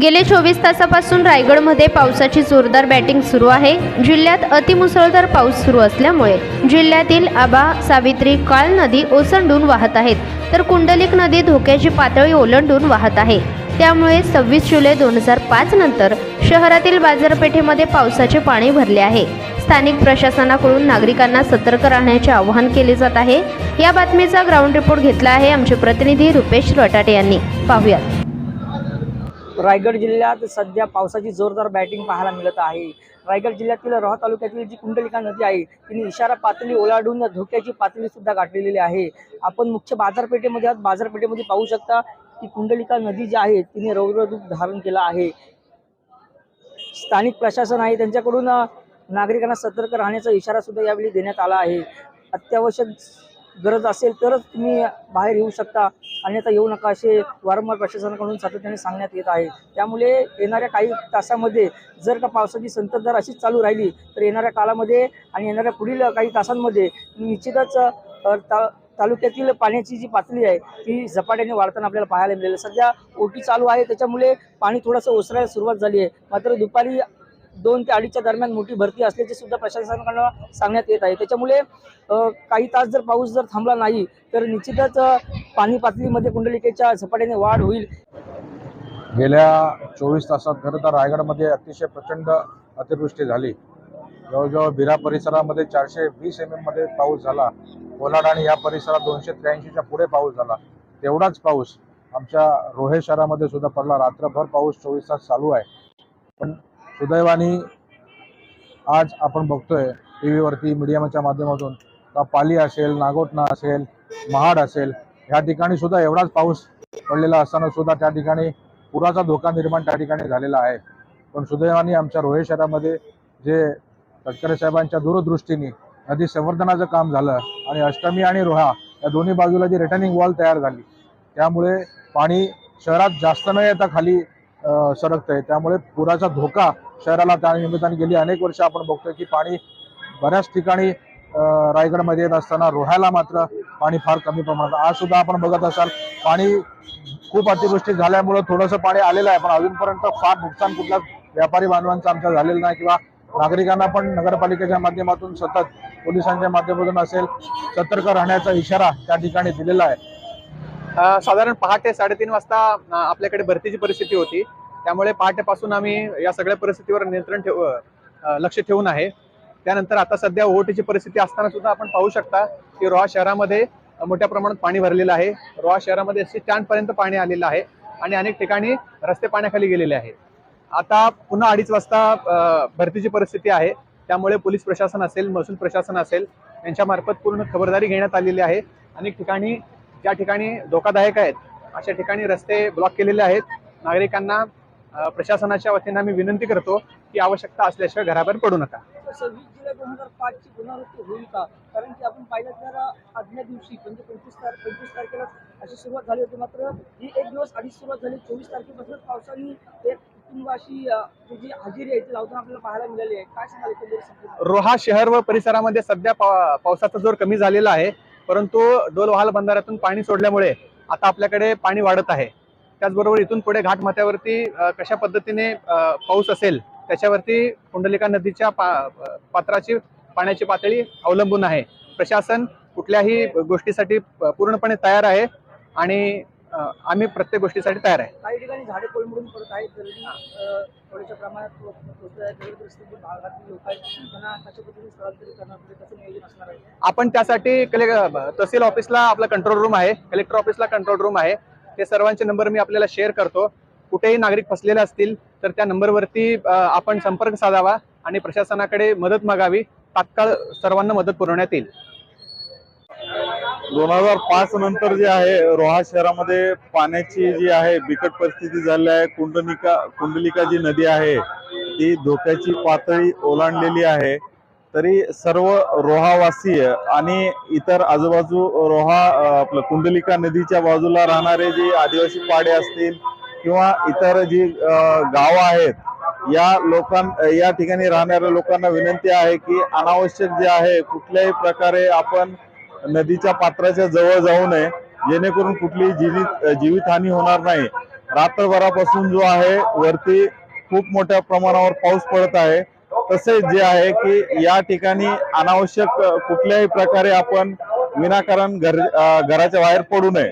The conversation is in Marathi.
गेले चोवीस तासापासून रायगडमध्ये पावसाची जोरदार बॅटिंग सुरू आहे. जिल्ह्यात अतिमुसळधार पाऊस सुरू असल्यामुळे जिल्ह्यातील आबा सावित्री काळ नदी ओसंडून वाहत आहेत. तर कुंडलिक नदी धोक्याची पातळी ओलांडून वाहत आहे. त्यामुळे सव्वीस जुलै दोन हजार पाच नंतर शहरातील बाजारपेठेमध्ये पावसाचे पाणी भरले आहे. स्थानिक प्रशासनाकडून नागरिकांना सतर्क राहण्याचे आवाहन केले जात आहे. या बातमीचा ग्राउंड रिपोर्ट घेतला आहे आमचे प्रतिनिधी रुपेश रटाटे यांनी. पाहूयात. रायगड जिल्ह्यात सध्या पावसाची जोरदार बॅटिंग पाहायला मिळत आहे. रायगड जिल्ह्यातील रोहा तालुक्यातील जी कुंडलिका नदी आहे तिने इशारा पातळी ओलांडून धोक्याची पातळी सुद्धा गाठलेली आहे. आपण मुख्य बाजारपेठेमध्ये आहात. बाजारपेठेमध्ये पाहू शकता की कुंडलिका नदी जी आहे तिने रौद्ररूप धारण केलं आहे. स्थानिक प्रशासन आहे. त्यांच्याकडून नागरिकांना सतर्क राहण्याचा इशारा सुद्धा यावेळी देण्यात आला आहे. अत्यावश्यक गरज असेल तरच तुम्ही बाहेर येऊ शकता. अन्यथा येऊ नका असे वारंवार प्रशासनाकडून सातत्याने सांगण्यात येत आहे. त्यामुळे येणाऱ्या काही तासामध्ये जर का पावसाची संततधार अशीच चालू राहिली तर येणाऱ्या काळामध्ये आणि येणाऱ्या पुढील काही तासांमध्ये निश्चितच ता तालुक्यातील पाण्याची जी पातळी आहे ती झपाट्याने वाढताना आपल्याला पाहायला मिळेल. सध्या ओटी चालू आहे त्याच्यामुळे पाणी थोडंसं ओसरायला सुरुवात झाली आहे. मात्र दुपारी दोन ते अडीचच्या दरम्यान मोठी भरती असल्याचे सुद्धा प्रशासनाकडनं सांगण्यात येत आहे. त्याच्यामुळे काही तास जर पाऊस जर थांबला नाही तर निश्चितच पाणी पातळीमध्ये कुंडलिकेच्या झपाट्याने वाढ होईल. गेल्या चोवीस तासात खरं तर रायगडमध्ये अतिशय प्रचंड अतिवृष्टी झाली. जवळजवळ बिरा परिसरामध्ये चारशे वीस एम एममध्ये पाऊस झाला. कोलाड आणि या परिसरात दोनशे त्र्याऐंशीच्या पुढे पाऊस झाला. तेवढाच पाऊस आमच्या रोहे शहरामध्ये सुद्धा पडला. रात्रभर पाऊस चोवीस तास चालू आहे. पण सुदैवाने आज आपण बघतोय टी व्हीवरती मीडियाच्या माध्यमातून. का पाली असेल नागोटणा असेल महाड असेल ह्या ठिकाणी सुद्धा एवढाच पाऊस पडलेला असताना सुद्धा त्या ठिकाणी पुराचा धोका निर्माण त्या ठिकाणी झालेला आहे. पण सुदैवाने आमच्या रोहे शहरामध्ये जे तटकरे साहेबांच्या दूरदृष्टीने नदी संवर्धनाचं काम झालं आणि अष्टमी आणि रोहा या दोन्ही बाजूला जी रिटर्निंग वॉल तयार झाली त्यामुळे पाणी शहरात जास्त न येता खाली सरकतंय. त्यामुळे पुराचा धोका शहराला त्या निमित्ताने गेली. अनेक वर्ष आपण बघतोय की पाणी बऱ्याच ठिकाणी रायगडमध्ये येत असताना रोह्याला मात्र पाणी फार कमी प्रमाणात. आज सुद्धा आपण बघत असाल पाणी खूप अतिवृष्टी झाल्यामुळं थोडंसं पाणी आलेलं आहे. पण अजूनपर्यंत फार नुकसान कुठल्या व्यापारी बांधवांचं आमचं झालेलं नाही किंवा नागरिकांना पण नगरपालिकेच्या माध्यमातून सतत पोलिसांच्या माध्यमातून असेल सतर्क राहण्याचा इशारा त्या ठिकाणी दिलेला आहे. साधारण पहाटे साडेतीन वाजता आपल्याकडे भरतीची परिस्थिती होती. त्यामुळे पहाटेपासून आम्ही या सगळ्या परिस्थितीवर नियंत्रण ठेव लक्ष ठेवून आहे. त्यानंतर आता सध्या ओहोटीची परिस्थिती असताना सुद्धा आपण पाहू शकता की रोहा शहरामध्ये मोठ्या प्रमाणात पाणी भरलेलं आहे. रोहा शहरामध्ये एस स्टँडपर्यंत पाणी आलेलं आहे आणि अनेक ठिकाणी रस्ते पाण्याखाली गेलेले आहेत. आता पुन्हा अडीच वाजता भरतीची परिस्थिती आहे. त्यामुळे पोलीस प्रशासन असेल महसूल प्रशासन असेल यांच्यामार्फत पूर्ण खबरदारी घेण्यात आलेली आहे. अनेक ठिकाणी ज्या ठिकाणी धोकादायक आहेत अशा ठिकाणी रस्ते ब्लॉक केलेले आहेत. नागरिकांना प्रशासनाच्या वतीने आम्ही विनंती करतो की आवश्यकता असल्याशिवाय घराबाहेर पडू नका. सव्वीस जुलै दोन हजार पाच ची पुनरावृत्ती होईल का? कारण की आपण पाहिलं तर आदल्या दिवशी म्हणजे पंचवीस तारखे पंचवीस तारखेला अशी सुरुवात झाली होती. मात्र ही एक दिवस आधीच सुरुवात झाली. चोवीस तारखेपासूनच पावसाने एक? रोहा शहर व परिसरामध्ये सध्या पाव- पावसाचा जोर कमी झालेला आहे. परंतु डोलवाहाल बंधाऱ्यातून पाणी सोडल्यामुळे आता आपल्याकडे पाणी वाढत आहे. त्याचबरोबर इथून पुढे घाटमाथ्यावरती कशा पद्धतीने पाऊस असेल त्याच्यावरती कुंडलिका नदीच्या पा- पात्राची पाण्याची पातळी अवलंबून आहे. प्रशासन कुठल्याही गोष्टीसाठी पूर्णपणे तयार आहे आणि आम्ही प्रत्येक गोष्टीसाठी तयार आहे. काही ठिकाणी झाडे कोलमडून पडत आहेत थोड्याशा प्रमाणात आपण त्यासाठी कले तहसील ऑफिसला आपला कंट्रोल रूम आहे कलेक्टर ऑफिसला कंट्रोल रूम आहे. ते सर्वांचे नंबर मी आपल्याला शेअर करतो. कुठेही नागरिक फसलेले असतील तर त्या नंबरवरती आपण संपर्क साधावा आणि प्रशासनाकडे मदत मागावी. तात्काळ सर्वांना मदत पुरवण्यात येईल. दोन हजार पाच नंतर जे आहे रोहा शहरामध्ये पाण्याची जी आहे बिकट परिस्थिती झाली आहे. कुंडलिका कुंडलिका जी नदी आहे ती धोक्याची पातळी ओलांडलेली आहे. तरी सर्व रोहावासीय आणि इतर आजूबाजू रोहा आपलं कुंडलिका नदीच्या बाजूला राहणारे जे आदिवासी पाडे असतील किंवा इतर जी गावं आहेत या लोकां या ठिकाणी राहणाऱ्या लोकांना विनंती आहे की अनावश्यक जे आहे कुठल्याही प्रकारे आपण नदीच्या पात्राच्या जवळ जाऊ नये. जेणेकरून कुठलीही जीवित जीवितहानी होणार नाही. रात्रभरापासून जो आहे वरती खूप मोठ्या प्रमाणावर पाऊस पडत आहे. तसेच जे आहे की या ठिकाणी अनावश्यक कुठल्याही प्रकारे आपण विनाकारण घर घराच्या बाहेर पडू नये.